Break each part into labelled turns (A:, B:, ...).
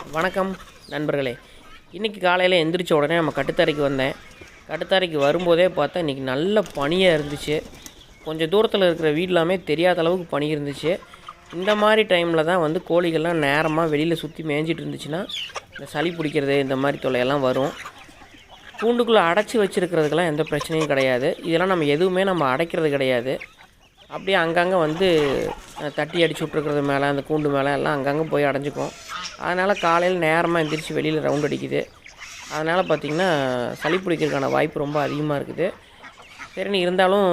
A: வணக்கம் நண்பர்களே. இன்றைக்கி காலையில் எந்திரிச்ச உடனே நம்ம கட்டுத்தரைக்கு வந்தேன். கட்டுத்தரைக்கு வரும்போதே பார்த்தா இன்றைக்கி நல்ல பனியாக இருந்துச்சு. கொஞ்சம் தூரத்தில் இருக்கிற வீடெல்லாமே தெரியாத அளவுக்கு பனி இருந்துச்சு. இந்த மாதிரி டைமில் தான் வந்து கோழிகள்லாம் நேரமாக வெளியில் சுற்றி மேய்ஞ்சிட்டு இருந்துச்சுன்னா இந்த சளி பிடிக்கிறது இந்த மாதிரி தொல்லையெல்லாம் வரும். கூண்டுக்குள்ளே அடைச்சி வச்சுருக்கிறதுக்கெல்லாம் எந்த பிரச்சனையும் கிடையாது. இதெல்லாம் நம்ம எதுவுமே நம்ம அடைக்கிறது கிடையாது. அப்படியே அங்கங்கே வந்து தட்டி அடிச்சு விட்ருக்கிறது மேலே அந்த கூண்டு மேலே எல்லாம் அங்கங்கே போய் அடைஞ்சிக்கும். அதனால் காலையில் நேரமாக எந்திரிச்சு வெளியில் ரவுண்ட் அடிக்குது. அதனால் பார்த்திங்கன்னா சளி பிடிக்கிறதுக்கான வாய்ப்பு ரொம்ப அதிகமாக இருக்குது. சரின்னு இருந்தாலும்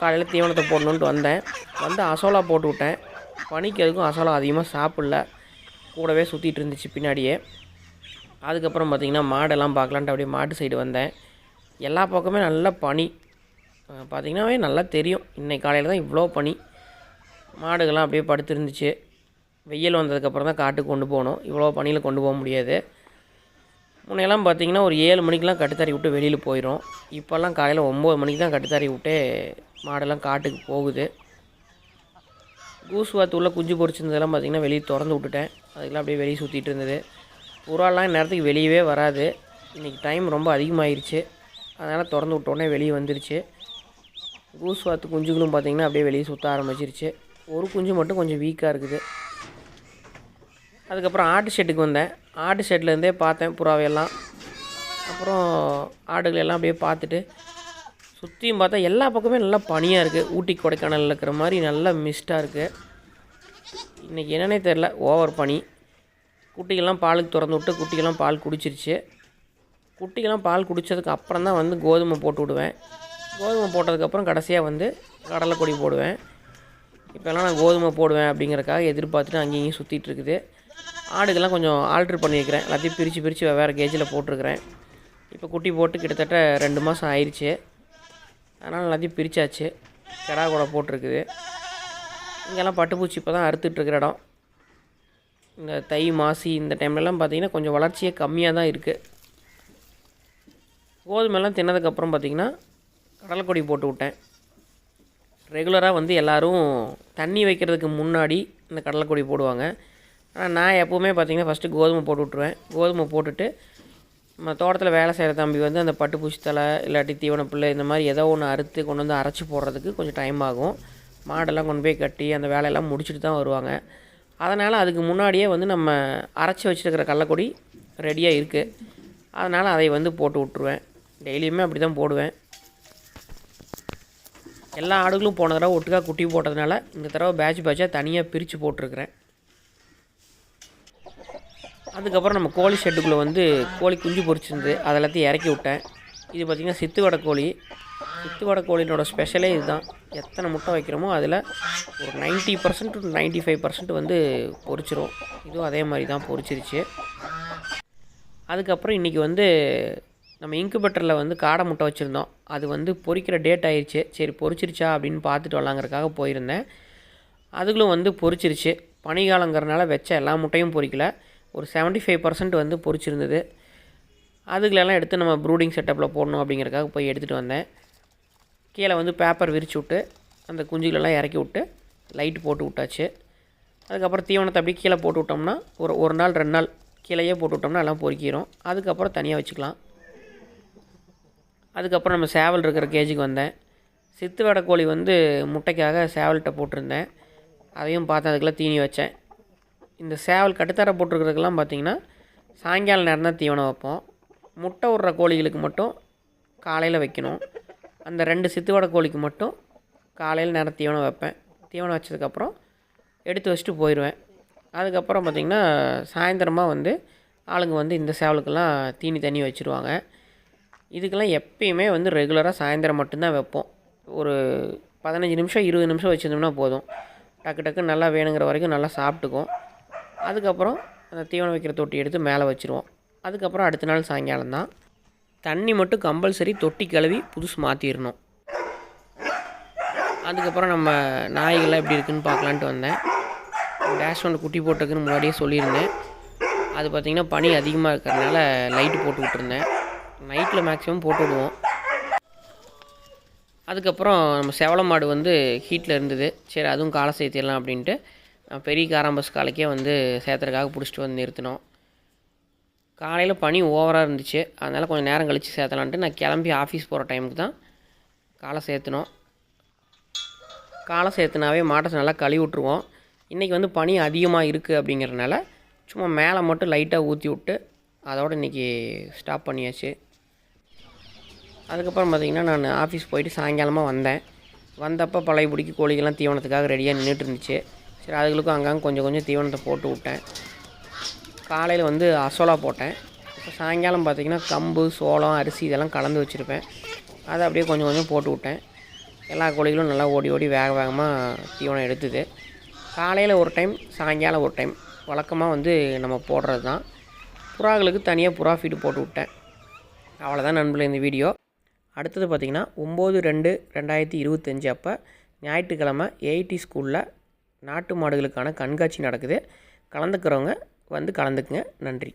A: காலையில் தீவனத்தை போடணுன்ட்டு வந்தேன். வந்து அசோலா போட்டு விட்டேன். பனிக்கு எதுக்கும் அசோலா அதிகமாக சாப்பிடல. கூடவே சுற்றிட்டு இருந்துச்சு பின்னாடியே. அதுக்கப்புறம் பார்த்திங்கன்னா மாடெல்லாம் பார்க்கலான்ட்டு அப்படியே மாட்டு சைடு வந்தேன். எல்லா பக்கமே நல்ல பனி. பார்த்திங்கன்னாவே நல்லா தெரியும். இன்றைக்கி காலையில் தான் இவ்வளோ பனி. மாடுகள்லாம் அப்படியே படுத்துருந்துச்சு. வெயில் வந்ததுக்கப்புறம் தான் காட்டுக்கு கொண்டு போகணும் இவ்வளோ பனியில் கொண்டு போக முடியாது. முன்னையெல்லாம் பார்த்திங்கன்னா ஒரு ஏழு மணிக்கெலாம் கட்டுத்தறி விட்டு வெளியில் போயிடும் இப்போல்லாம் காலையில் ஒம்பது மணிக்கு தான் கட்டுத்தறி விட்டே மாடெல்லாம் காட்டுக்கு போகுது. கூஸ் உள்ளே குஞ்சு பொரிச்சிருந்ததெல்லாம் பார்த்திங்கன்னா வெளியே திறந்து விட்டுட்டேன். அதுக்கெல்லாம் அப்படியே வெளியே சுற்றிட்டு இருந்தது. புறாலாம் நேரத்துக்கு வெளியவே வராது. இன்றைக்கி டைம் ரொம்ப அதிகமாகிருச்சு அதனால் திறந்து விட்டோடனே வெளியே வந்துருச்சு. கூஸ் வாத்து குஞ்சுகளும் பார்த்திங்கன்னா அப்படியே வெளியே சுற்ற ஆரம்பிச்சிருச்சு. ஒரு குஞ்சு மட்டும் கொஞ்சம் வீக்காக இருக்குது. அதுக்கப்புறம் ஆட்டு ஷெட்டுக்கு வந்தேன். ஆட்டு ஷெட்லேருந்தே பார்த்தேன் புறாவையெல்லாம். அப்புறம் ஆடுகள் எல்லாம் அப்படியே பார்த்துட்டு சுற்றியும் பார்த்தா எல்லா பக்கமே நல்லா பனியாக இருக்குது ஊட்டி கொடைக்கானலில் இருக்கிற மாதிரி நல்லா மிஸ்ட்டாக இருக்குது இன்றைக்கி என்னன்னே தெரில ஓவர் பனி. குட்டிகள்லாம் பாலுக்கு திறந்து விட்டு குட்டிகள்லாம் பால் குடிச்சிருச்சு. குட்டிகள்லாம் பால் குடித்ததுக்கு அப்புறம் தான் வந்து கோதுமை போட்டு விடுவேன். கோதுமை போட்டதுக்கப்புறம் கடைசியாக வந்து கடலைக்கொடி போடுவேன். இப்போல்லாம் நான் கோதுமை போடுவேன் அப்படிங்கிறக்காக எதிர்பார்த்துட்டு அங்கேயும் இங்கேயும் சுற்றிட்டு இருக்குது. ஆடுகள்லாம் கொஞ்சம் ஆல்ட்ரு பண்ணியிருக்கிறேன் எல்லாத்தையும் பிரித்து பிரித்து வெவ்வேறு கேஜில் போட்டிருக்கிறேன். இப்போ குட்டி போட்டு கிட்டத்தட்ட ரெண்டு மாதம் ஆயிடுச்சு அதனால் எல்லாத்தையும் பிரித்தாச்சு கிடா கூட போட்டிருக்குது. இங்கெல்லாம் பட்டுப்பூச்சி இப்போ தான் அறுத்துட்ருக்கிற இடம். இந்த தை மாசி இந்த டைம்லலாம் பார்த்தீங்கன்னா கொஞ்சம் வளர்ச்சியே கம்மியாக தான் இருக்குது கோதுமைலாம் தின்னதுக்கப்புறம் பார்த்திங்கன்னா கடலைக்கொடி போட்டு விட்டேன். ரெகுலராக வந்து எல்லோரும் தண்ணி வைக்கிறதுக்கு முன்னாடி இந்த கடலைக்கொடி போடுவாங்க. ஆனால் நான் எப்போவுமே பார்த்திங்கன்னா ஃபஸ்ட்டு கோதுமை போட்டு விட்ருவேன் கோதுமை போட்டுட்டு நம்ம தோட்டத்தில் வேலை செய்கிற தம்பி வந்து அந்த பட்டுப்பூச்சி தலை இல்லாட்டி தீவனப்புல்லு இந்த மாதிரி ஏதோ ஒன்று அறுத்து கொண்டு வந்து அரைச்சி போடுறதுக்கு கொஞ்சம் டைம் ஆகும். மாடெல்லாம் கொண்டு போய் கட்டி அந்த வேலையெல்லாம் முடிச்சுட்டு தான் வருவாங்க. அதனால் அதுக்கு முன்னாடியே வந்து நம்ம அரைச்சி வச்சுருக்கிற கடலக்கொடி ரெடியாக இருக்குது அதனால் அதை வந்து போட்டு விட்ருவேன் டெய்லியுமே அப்படி தான் போடுவேன். எல்லா ஆடுகளும் போன தடவை ஒட்டுக்கா குட்டி போட்டதுனால இந்த தடவை பேட்ச் பேட்சாக தனியாக பிரித்து போட்டிருக்கிறேன். அதுக்கப்புறம் நம்ம கோழி ஷெட்டுக்குள்ளே வந்து கோழி குஞ்சு பொரிச்சிருந்து அது எல்லாத்தையும் இறக்கி விட்டேன். இது பார்த்திங்கன்னா சித்து வடை கோழி. சித்து வடை ஸ்பெஷலே இதுதான். எத்தனை முட்டை வைக்கிறோமோ அதில் ஒரு ninety percent to ninety five percent வந்து பொறிச்சிரும் இதுவும் அதே மாதிரி தான் பொரிச்சிருச்சு. அதுக்கப்புறம் இன்றைக்கி வந்து நம்ம இன்குபேட்டரில் வந்து காடை முட்டை வச்சுருந்தோம். அது வந்து பொறிக்கிற டேட் ஆயிடுச்சு சரி பொறிச்சிருச்சா அப்படின்னு பார்த்துட்டு வரலாங்கிறதுக்காக போயிருந்தேன். அதுகளும் வந்து பொறிச்சிருச்சு பனிகாலங்கிறனால வச்ச எல்லா முட்டையும் பொறிக்கல ஒரு 75% ஃபைவ் பர்சன்ட் வந்து பொறிச்சிருந்தது அதுகளெல்லாம் எடுத்து நம்ம ப்ரூடிங் செட்டப்பில் போடணும் அப்படிங்கிறதுக்காக போய் எடுத்துகிட்டு வந்தேன். கீழே வந்து பேப்பர் விரிச்சு விட்டு அந்த குஞ்சுகளெல்லாம் இறக்கி விட்டு லைட் போட்டு விட்டாச்சு. அதுக்கப்புறம் தீவனத்தை அப்படியே கீழே போட்டு விட்டோம்னா ஒரு ஒரு நாள் ரெண்டு நாள் கீழேயே போட்டு விட்டோம்னா எல்லாம் பொறுக்கிரும் அதுக்கப்புறம் தனியாக வச்சுக்கலாம். அதுக்கப்புறம் நம்ம சேவல் இருக்கிற கேஜுக்கு வந்தேன். சித்து வடை கோழி வந்து முட்டைக்காக சேவல்கிட்ட போட்டிருந்தேன். அதையும் பார்த்தேன் அதுக்கெல்லாம் தீனி வச்சேன். இந்த சேவல் கட்டுத்தர போட்டிருக்கிறதுக்கெல்லாம் பார்த்தீங்கன்னா சாயங்காலம் நேரம் தான் தீவனம் வைப்போம். முட்டை விடுற கோழிகளுக்கு மட்டும் காலையில் வைக்கணும். அந்த ரெண்டு சித்து வடை கோழிக்கு மட்டும் காலையில் நேரம் தீவனம் வைப்பேன். தீவனம் வச்சதுக்கப்புறம் எடுத்து வச்சுட்டு போயிடுவேன். அதுக்கப்புறம் பார்த்திங்கன்னா சாயந்தரமாக வந்து ஆளுங்க வந்து இந்த சேவலுக்கெல்லாம் தீனி தண்ணி வச்சுருவாங்க. இதுக்கெல்லாம் எப்பயுமே வந்து ரெகுலராக சாயந்தரம் மட்டும்தான் வைப்போம். ஒரு பதினஞ்சு நிமிஷம் இருபது நிமிஷம் வச்சுருந்தோம்னா போதும். டக்கு டக்கு நல்லா வேணுங்கிற வரைக்கும் நல்லா சாப்பிட்டுக்கும் அதுக்கப்புறம் அந்த தீவனம் வைக்கிற தொட்டி எடுத்து மேலே வச்சுருவோம். அதுக்கப்புறம் அடுத்த நாள் சாயங்காலம் தான் தண்ணி மட்டும் கம்பல்சரி தொட்டி கழுவி புதுசு மாற்றிடணும் அதுக்கப்புறம் நம்ம நாய்கள்லாம் எப்படி இருக்குன்னு பார்க்கலான்ட்டு வந்தேன். டேஷ் ஒன்று குட்டி போட்டிருக்குன்னு முன்னாடியே சொல்லியிருந்தேன். அது பார்த்திங்கன்னா பனி அதிகமாக இருக்கிறதுனால லைட்டு போட்டு விட்டுருந்தேன் நைட்டில் மேக்ஸிமம் போட்டு விடுவோம். அதுக்கப்புறம் நம்ம செவல மாடு வந்து ஹீட்டில் இருந்தது. சரி அதுவும் காலை சேர்த்திடலாம் அப்படின்ட்டு பெரிய காராம்பஸ் காலைக்கே வந்து சேர்த்துறதுக்காக பிடிச்சிட்டு வந்து நிறுத்தினோம். காலையில் பனி ஓவராக இருந்துச்சு. அதனால் கொஞ்சம் நேரம் கழித்து சேர்த்தலான்ட்டு நான் கிளம்பி ஆஃபீஸ் போகிற டைமுக்கு தான் காலை சேர்த்துனோம். காலை சேர்த்துனாவே மாட்டை நல்லா கழுவி விட்ருவோம் இன்றைக்கி வந்து பனி அதிகமாக இருக்குது அப்படிங்கிறனால சும்மா மேலே மட்டும் லைட்டாக ஊற்றி விட்டு அதோடு இன்றைக்கி ஸ்டாப் பண்ணியாச்சு. அதுக்கப்புறம் பார்த்திங்கன்னா நான் ஆஃபீஸ் போயிட்டு சாயங்காலமாக வந்தேன். வந்தப்போ பழைய பிடிக்கி கோழிகள்லாம் தீவனத்துக்காக ரெடியாக நின்றுட்டு இருந்துச்சு சரி அதுகளுக்கும் அங்கங்கே கொஞ்சம் கொஞ்சம் தீவனத்தை போட்டு விட்டேன். காலையில் வந்து அசோலா போட்டேன். இப்போ சாயங்காலம் பார்த்திங்கன்னா கம்பு சோளம் அரிசி இதெல்லாம் கலந்து வச்சுருப்பேன். அதை அப்படியே கொஞ்சம் கொஞ்சம் போட்டு விட்டேன். எல்லா கோழிகளும் நல்லா ஓடி ஓடி வேக வேகமாக தீவனம் எடுத்துது. காலையில் ஒரு டைம் சாயங்காலம் ஒரு டைம் வழக்கமாக வந்து நம்ம போடுறது தான் புறாக்களுக்கு தனியாக புறா ஃபீடு போட்டு விட்டேன். அவ்வளோதான் நண்பில் இந்த வீடியோ அடுத்தது பார்த்திங்கன்னா ஒம்பது ரெண்டு ரெண்டாயிரத்தி இருபத்தஞ்சி அப்போ ஞாயிற்றுக்கிழமை ஏஐடி ஸ்கூலில் நாட்டு மாடுகளுக்கான கண்காட்சி நடக்குது. கலந்துக்கிறவங்க வந்து கலந்துக்குங்க. நன்றி.